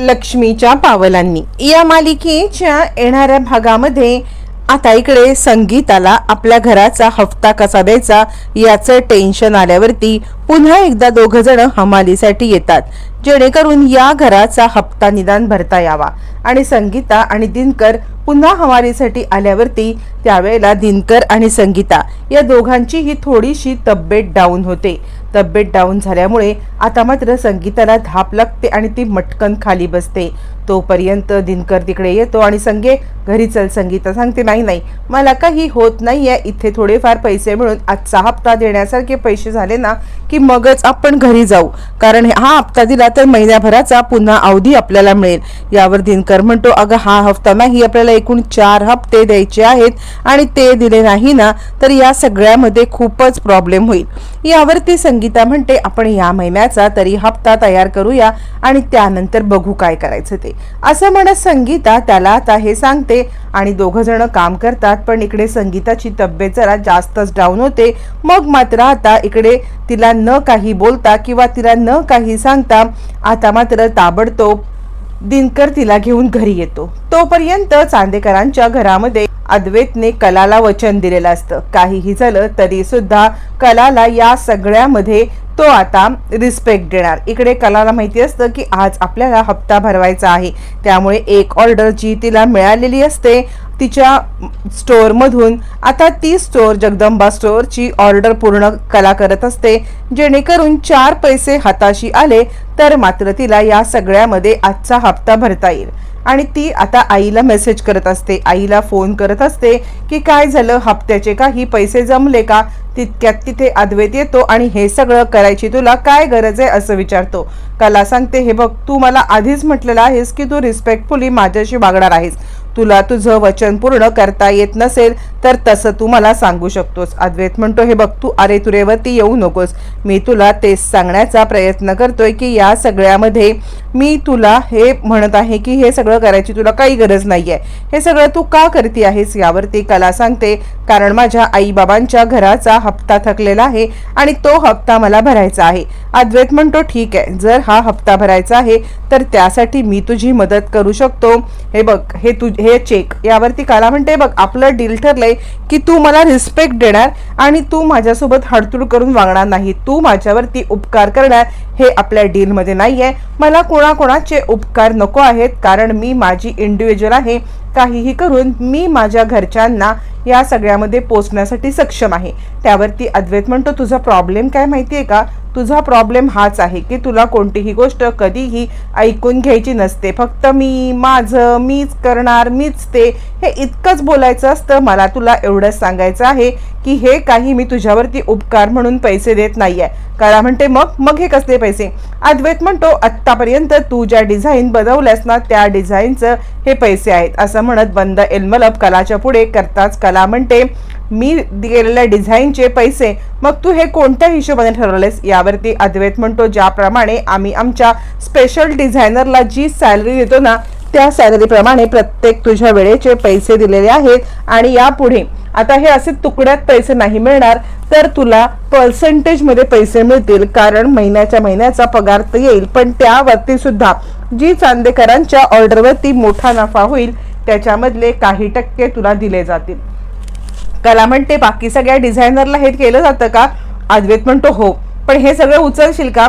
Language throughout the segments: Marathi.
लक्ष्मीच्या पावलांनी. या मालिकेच्या येणाऱ्या भागामध्ये आता इकडे संगीताला आपल्या घराचा हफ्ता कसा द्यायचा याचं टेन्शन आल्यावरती पुन्हा एकदा दोघ जण हमालीसाठी येतात. जेणेकरून या घराचा हप्ता निदान भरता यावा. आणि संगीता आणि दिनकर पुन्हा हमालीसाठी आल्यावरती त्यावेळेला दिनकर आणि संगीता या दोघांचीही थोडीशी तब्येत डाऊन होते. तब्येत डाऊन झाल्यामुळे आता मात्र संगीताला धाप लागते आणि ती मटकन खाली बसते. तोपर्यंत दिनकर तिकडे येतो आणि संगे घरी चल संगीता सांगते नाही नाही मला काही होत नाहीये. इथे थोडेफार पैसे मिळून आजचा हप्ता देण्यासारखे पैसे झाले ना की मगच आपण घरी जाऊ. कारण हा हप्ता दिला तर महिन्याभराचा पुन्हा अवधी आपल्याला मिळेल. यावर दिनकर म्हणतो अगं हा हप्ता नाही आपल्याला एकूण चार हप्ते द्यायचे आहेत आणि ते दिले नाही ना तर या सगळ्यामध्ये खूपच प्रॉब्लेम होईल. यावरती संगीता म्हणते आपण या महिन्याचा तरी हप्ता तयार करूया आणि त्यानंतर बघू काय करायचं ते. असं म्हणत संगीता त्याला आता हे सांगते आणि दोघं जण काम करतात पण इकडे संगीताची तब्येत जरा जास्तच डाऊन होते. मग मात्र आता इकडे तिला न काही बोलता किंवा तिला न काही सांगता आता मात्र ताबडतोब दिनकर तिला घेऊन घरी येतो. तोपर्यंत चांदेकरांच्या घरामध्ये अद्वैतने कलाला वचन दिलेलं असतं. काहीही झालं तरी सुद्धा कलाला या सगळ्यामध्ये तो आता रिस्पेक्ट देणार. इकडे कलाला माहिती असतं की आज आपल्याला हप्ता भरवायचा आहे. त्यामुळे एक ऑर्डर जी तिला मिळालेली असते तिच्या स्टोअरमधून आता ती स्टोअर जगदंबा स्टोअरची ऑर्डर पूर्ण कला करत असते. जेणेकरून चार पैसे हाताशी आले तर मात्र तिला या सगळ्यामध्ये आजचा हप्ता भरता येईल. आणि ती आता आईला मेसेज करत असते. आईला फोन करत असते की काय झालं? हप्त्याचे काही पैसे जमले का? तितक्यात तिथे अद्वैत येतो आणि हे सगळं करायची तुला काय गरज आहे असं विचारतो. कला सांगते हे बघ तू मला आधीच म्हटलेलं आहेस की तू रिस्पेक्टफुली माझ्याशी वागणार आहेस. तुला तुझं वचन पूर्ण करता येत नसेल तर तसं तू मला सांगू शकतोस. अद्वैत म्हणतो हे बघ तू अरे तुरेवरती येऊ नकोस. मी तुला तेच सांगण्याचा प्रयत्न करतोय की या सगळ्यामध्ये मी तुला हे म्हणत आहे की हे सगळं करायची तुला काही गरज नाही आहे हे सगळं तू का करते आहेस यावरती कला सांगते. कारण माझ्या आईबाबांच्या घराचा हप्ता थकलेला आहे आणि तो हप्ता मला भरायचा आहे. अद्वैत म्हणतो ठीक आहे जर हा हप्ता भरायचा आहे तर त्यासाठी मी तुझी मदत करू शकतो. हे बघ हे तू हे चेक यावरती कला म्हणते. बघ आपलं डील ठरलंय की तू मला रिस्पेक्ट देणार आणि तू माझ्यासोबत हडतूड करून वागणार नाही. तू माझ्यावरती उपकार करणार हे आपल्या डीलमध्ये नाही आहे मला कोणाकोणाचे उपकार नको आहेत कारण मी माझी इंडिव्हिज्युअल आहे. काहीही करून मी माझ्या घरच्यांना या सगळ्यामध्ये पोचण्यासाठी सक्षम आहे. त्यावरती अद्वैत म्हणतो तुझा प्रॉब्लेम काय माहिती आहे का? तुझा प्रॉब्लेम हाच आहे की तुला कोणतीही गोष्ट कधीही ऐकून घ्यायची नसते. फक्त मी माझं मीच करणार मीच ते हे इतकंच बोलायचं असतं. मला तुला एवढंच सांगायचं आहे की हे काही मी तुझ्यावरती उपकार म्हणून पैसे देत नाही आहे करा म्हणते मग? मग हे कसले पैसे? अद्वैत म्हणतो आत्तापर्यंत तू ज्या डिझाईन बनवल्यास ना त्या डिझाईनचं हे पैसे आहेत. असं म्हणत बंद एल्मलप कलाच्या पुढे करताच कला म्हणते मी दिलेल्या डिझाईनचे पैसे मग तू हे कोणत्या हिशोबाने ठरवलेस? यावरती अद्वैत म्हणतो ज्याप्रमाणे आम्ही आमच्या स्पेशल डिझायनरला जी सॅलरी देतो ना त्या सॅलरीप्रमाणे प्रत्येक तुझ्या वेळेचे पैसे दिलेले आहेत आणि यापुढे आता हे असे तुकड्यात पैसे नाही मिळणार तर तुला पर्सेंटेजमध्ये पैसे मिळतील कारण महिन्याच्या महिन्याचा पगार तर येईल पण त्यावरती सुद्धा जी चांदेकरांच्या ऑर्डरवरती मोठा नफा होईल त्याच्यामधले काही टक्के तुला दिले जातील. कला म्हणते बाकी सगळ्या डिझायनरला हे केलं जातं का? अद्वैत म्हणतो हो. पण हे सगळं उचलशील का?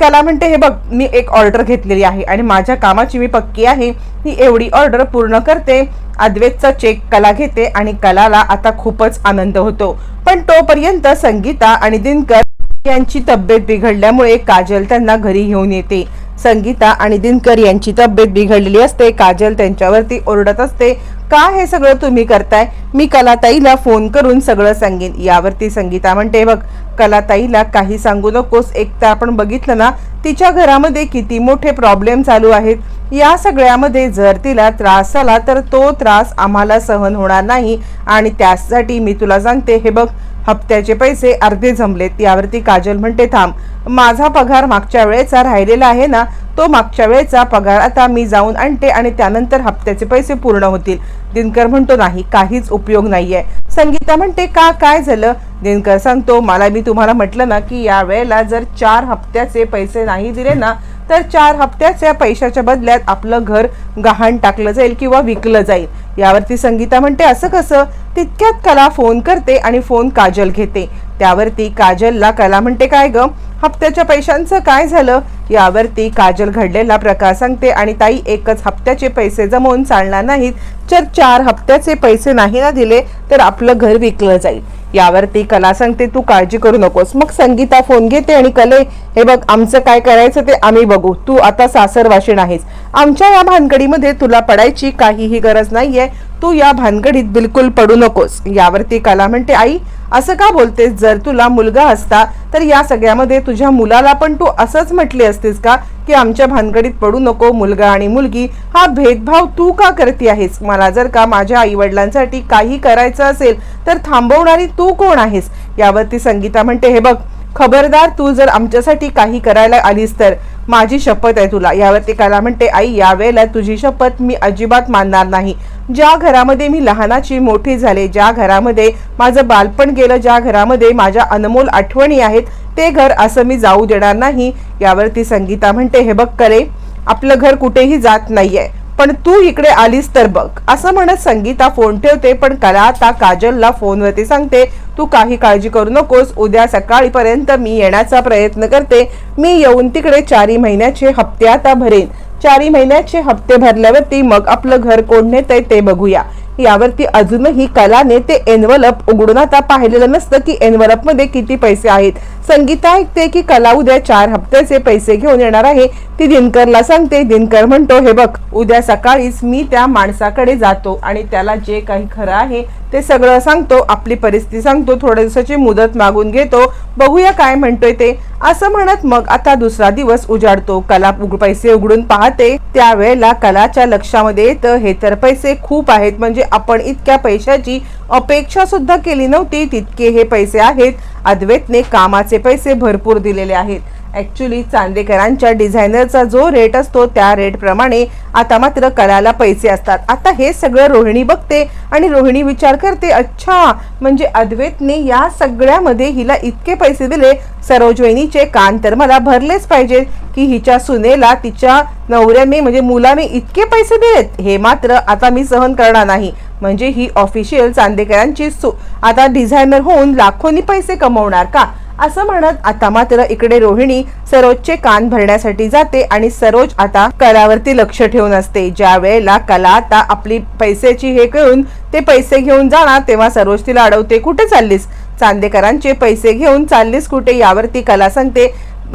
कला म्हणते हे बघ मी एक ऑर्डर घेतलेली आहे आणि माझ्या कामाची मी पक्की आहे. ही एवढी ऑर्डर पूर्ण करते. अद्वैतचा चेक कला घेते आणि कलाला आता खूपच आनंद होतो. पण तोपर्यंत संगीता आणि दिनकर यांची तब्येत बिघडल्यामुळे काजल त्यांना घरी घेऊन येते. संगीता आणि दिनकर यांची तब्येत बिघडलेली असते. काजल त्यांच्यावरती ओरडत असते का हे सगळं तुम्ही करताय? मी कलाताईला फोन करून सगळं सांगेन. यावरती संगीता म्हणते बघ कलाताईला काही सांगू नकोस. एक तर आपण बघितलं ना तिच्या घरामध्ये किती मोठे प्रॉब्लेम चालू आहेत. या सगळ्यामध्ये जर तिला त्रास झाला तर तो त्रास आम्हाला सहन होणार नाही. आणि त्यासाठी मी तुला सांगते हे बघ हप्त्याचे पैसे अर्धे जमलेत. यावरती काजल म्हणते थांब. माझा पगार मागच्या वेळेचा राहिलेला आहे ना तो मागच्या वेळेचा पगार आता मी जाऊन आणते आणि त्यानंतर हप्त्याचे पैसे पूर्ण होतील. दिनकर म्हणतो नाही काहीच उपयोग नाहीये. संगीता म्हणते का काय झालं? दिनकर सांगतो मला मी तुम्हाला म्हटलं ना की या वेळेला जर चार हप्त्याचे पैसे नाही दिले ना तर चार हप्त्याच्या पैशाच्या बदल्यात आपलं घर गहाण टाकलं जाईल किंवा विकलं जाईल. यावरती संगीता म्हणते असं कसं? तितक्यात कला फोन करते आणि फोन काजल घेते. त्यावरती काजलला कला म्हणते काय ग? हप्त्याच्या पैशांचं काय झालं? यावरती काजल घडलेला प्रकार सांगते आणि ताई एकच हप्त्याचे पैसे जमवून चालणार नाहीत. जर चार हप्त्याचे पैसे नाही ना दिले तर आपलं घर विकलं जाईल. यावरती कला सांगते तू काळजी करू नकोस. मग संगीता फोन घेते आणि कले हे बघ आमचं काय करायचं ते आम्ही बघू. तू आता सासरवाशी नाहीस. आहेस आमच्या या भानगडीमध्ये तुला पडायची काहीही गरज नाहीये. तू या भानगडीत बिलकुल पडू नकोस. यावरती कला म्हणते आई असं का बोलतेस? जर तुला मुलगा असता तर या सगळ्यामध्ये तुझ्या मुलाला पण तू असंच म्हटले असतेस का? की आमच्या भानगडीत पडू नको मुलगा आणि मुलगी. हा भेदभाव तू का करते आहेस? मला जर का माझ्या आई वडिलांसाठी काही करायचं असेल तर थांबवणारी तू कोण आहेस? यावरती संगीता म्हणते हे बघ खबरदार तू जर आमच्यासाठी काही करायला आलीस तर माझी शपथ आहे तुला. यावरती कला म्हणते आई यावेळेला तुझी शपथ मी अजिबात मानणार नाही. ज्या घरामध्ये मी लहानाची मोठी झाले ज्या घरामध्ये माझं बालपण गेलं ज्या घरामध्ये माझ्या अनमोल आठवणी आहेत ते घर असं मी जाऊ देणार नाही. यावरती संगीता म्हणते हे बघ करे आपलं घर कुठेही जात नाहीये. पण तू इकडे आलीस तर बघ. असं म्हणत संगीता फोन ठेवते पण कला आता काजलला फोनवरती सांगते तू काही काळजी करू नकोस. उद्या सकाळीपर्यंत मी येण्याचा प्रयत्न करते. मी येऊन तिकडे चारी महिन्याचे हप्ते आता भरेन. चारी महिन्याचे हप्ते भरल्यावरती मग आपलं घर कोण नेतंय ते बघूया. यावरती अजूनही कलाने ते एनवलप उघडून आता पाहिलेलं नसतं की एनवलपमध्ये किती पैसे आहेत. संगीता ऐकते की कला उद्या चार हप्त्याचे पैसे घेऊन येणार आहे. ती दिनकरला सांगते दिनकर म्हणतो हे बघ उद्या सकाळीच मी त्या माणसाकडे जातो आणि त्याला जे काही खरं आहे ते सगळं सांगतो आपली परिस्थिती सांगतो थोड्या दिवसाची मुदत मागून घेतो बघूया काय म्हणतोय ते. असं म्हणत मग आता दुसरा दिवस उजाडतो. कला पैसे उघडून पाहते. त्यावेळेला कलाच्या लक्षामध्ये येतं हे तर पैसे खूप आहेत म्हणजे आपण इतक्या पैशाची अपेक्षा सुद्धा केली नव्हती. तितके हे पैसे आहेत. अद्वैतने कामाचे पैसे भरपूर दिलेले आहेत. ॲक्च्युली चांदेकरांच्या डिझायनरचा जो रेट असतो त्या रेटप्रमाणे आता मात्र कलाला पैसे असतात. आता हे सगळं रोहिणी बघते आणि रोहिणी विचार करते अच्छा म्हणजे अद्वैतने या सगळ्यामध्ये हिला इतके पैसे दिले सरोजवहिनीचे कान तर मला भरलेच पाहिजेत की हिच्या सुनेला तिच्या नवऱ्याने म्हणजे मुलाने इतके पैसे दिलेत. हे मात्र आता मी सहन करणार नाही. म्हणजे ही ऑफिशियल चांदेकरांची सु आता डिझायनर होऊन लाखोनी पैसे कमवणार का? असं म्हणत आता मात्र इकडे रोहिणी सरोजचे कान भरण्यासाठी जाते आणि सरोज आता कलावरती लक्ष ठेवून असते. ज्या वेळेला कला आता आपली पैशाची हे करून ते पैसे घेऊन जाणार तेव्हा सरोज तिला अडवते कुठे चाललीस? चांदेकरांचे पैसे घेऊन चाललीस कुठे? यावरती कला सांगते.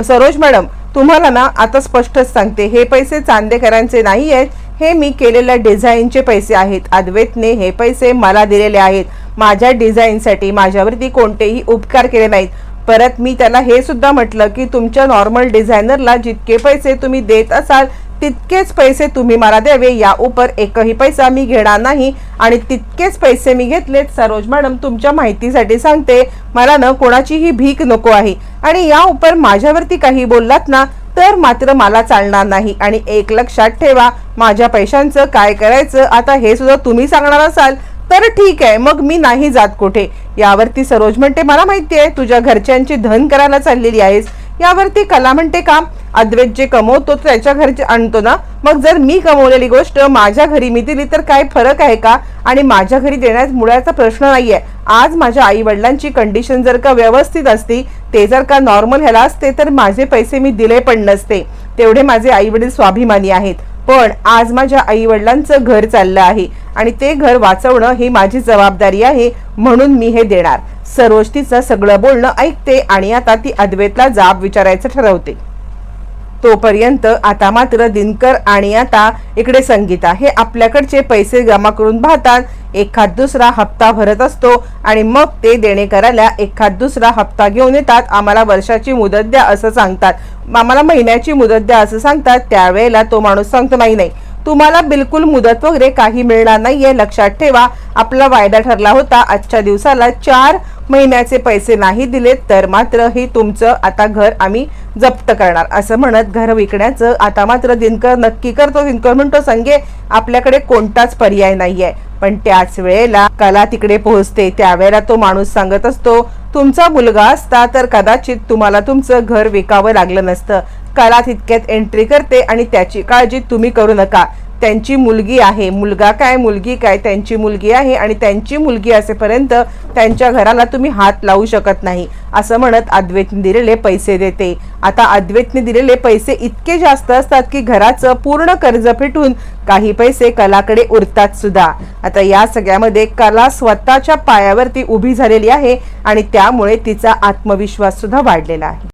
सरोज मॅडम तुम्हाला ना आता स्पष्टच सांगते. हे पैसे चांदेकरांचे नाही आहेत. हे मी केलेल्या डिझाईनचे पैसे आहेत. अद्वैतने हे पैसे मला दिलेले आहेत. माझ्या डिझाईनसाठी माझ्यावरती कोणतेही उपकार केले नाहीत. परत मी त्याला हे सुद्धा म्हटलं की तुमच्या नॉर्मल डिझायनरला जितके पैसे तुम्ही देत असाल तितकेच पैसे तुम्ही मला द्यावे. या उपर एकही पैसा मी घेणार नाही आणि तितकेच पैसे मी घेतलेत. सरोज मॅडम तुमच्या माहितीसाठी सांगते मला ना कोणाचीही भीक नको आहे. आणि या उपर माझ्यावरती काही बोललात ना तर मात्र मला चालणार नाही. आणि एक लक्षात ठेवा माझ्या पैशांचं काय करायचं आता हे सुद्धा तुम्ही सांगणार असाल. तर ठीक आहे मग मी नाही जात कुठे? यावरती सरोज म्हणते मला माहिती आहे तुझ्या घरच्यांची धन करायला चाललेली आहेस. यावरती कला म्हणते का? अद्वैत जे कमवतो त्याच्या घरचे आणतो ना मग जर मी कमवलेली गोष्ट माझ्या घरी मी दिली तर काय फरक आहे का? आणि माझ्या घरी देण्यात मुळाचा प्रश्न नाहीये. आज माझ्या आई वडिलांची कंडिशन जर का व्यवस्थित असती ते जर का नॉर्मल ह्याला असते तर माझे पैसे मी दिले पण नसते. तेवढे माझे आई वडील स्वाभिमानी आहेत. पण आज माझ्या आई वडिलांचं घर चाललं आहे. आणि ते घर वाचवणं ही माझी जबाबदारी आहे म्हणून मी हे देणार. सरोज तिचं सगळं बोलणं ऐकते आणि आता ती अद्वैतला जाब विचारायचं ठरवते. तोपर्यंत आता मात्र दिनकर आणि आता इकडे संगीता हे आपल्याकडचे पैसे जमा करून पाहतात. एखाद दुसरा हप्ता भरत असतो आणि मग ते देणेकराला एखाद दुसरा हप्ता घेऊन येतात. आम्हाला वर्षाची मुदत द्या असं सांगतात. आम्हाला महिन्याची मुदत द्या असं सांगतात. त्यावेळेला तो माणूस सांगतो नाही नाही तुम्हाला बिलकुल मुदत वगैरे काही मिळणार नाहीये. लक्षात ठेवा आपला वायदा ठरला होता. आजच्या दिवसाला चार महिन्याचे पैसे नाही दिले तर मात्र हे तुमचं आता घर आम्ही जप्त करणार. असं म्हणत घर विकण्याचं आता मात्र दिनकर नक्की करतो. दिनकर म्हणतो संगे आपल्याकडे कोणताच पर्याय नाहीये. पण त्याच वेळेला कला तिकडे पोहोचते. त्यावेळेला तो माणूस सांगत असतो तुमचा मुलगा असता तर कदाचित तुम्हाला तुमचं घर विकावं लागलं नसतं. कला तितक्यात एंट्री करते आणि त्याची काळजी तुम्ही करू नका. त्यांची मुलगी आहे. मुलगा काय मुलगी काय त्यांची मुलगी आहे आणि त्यांची मुलगी असेपर्यंत त्यांच्या घराला तुम्ही हात लावू शकत नाही असं म्हणत अद्वैतने दिलेले पैसे देते. आता अद्वैतने दिलेले पैसे इतके जास्त असतात की घराचं पूर्ण कर्ज फिटून काही पैसे कलाकडे उरतात सुद्धा. आता या सगळ्यामध्ये कला स्वतःच्या पायावरती उभी झालेली आहे आणि त्यामुळे तिचा आत्मविश्वास सुद्धा वाढलेला आहे.